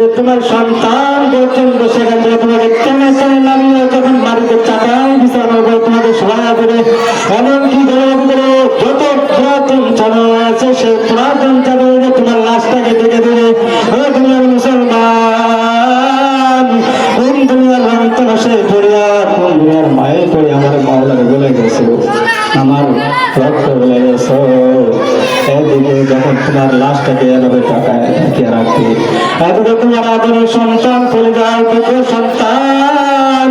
তোমার সন্তান পর্যন্ত সেখান থেকে তোমাকে টেনে টেনে নামিয়ে যখন বাড়িতে চাকায় বিছানো হবে তোমাকে সহায় করে এমন কি ঘরের ভিতরে যত পুরাতন চাদর আছে সেই পুরাতন চাদরে তোমার লাশটাকে ডেকে দেবে ও দুনিয়ার মুসলমান, কোন দুনিয়ার সে পড়িয়া, কোন দুনিয়ার পড়ে আমার মাওলার বলে গেছে, আমার রক্ত বলে গেছে। এদিকে যখন তোমার লাশটাকে এভাবে টাকায় রাখবে এদিকে তোমার আদরের সন্তান চলে যায় কিন্তু সন্তান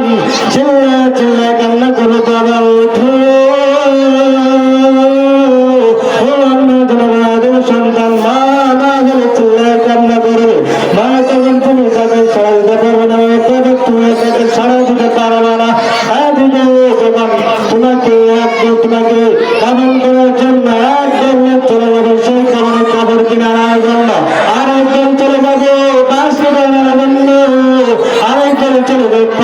চিল্লা চিল্লা কান্না করে বাবা উঠো। ও আমার তোমার আদরের সন্তান মা মা বলে চিল্লা কান্না করবে মা তখন তুমি না না। তোমাকে তোমাকে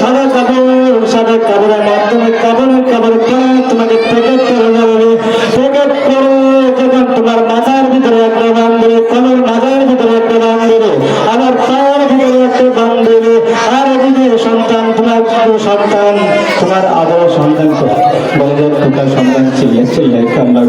সাদা কাপড় সাদা কাপড়ের মাধ্যমে কাপড়ের কাপড় করে তোমাকে প্যাকেট করে যাবে প্যাকেট করে যখন তোমার মাথার ভিতরে একটা দাম দেবে কলের মাথার ভিতরে একটা দাম দেবে, আবার পায়ের ভিতরে একটা দাম দেবে। আর এদিকে সন্তান, তোমার সন্তান, তোমার আদর সন্তান তো বলে যে সন্তান চিল্লে চিল্লে কান্না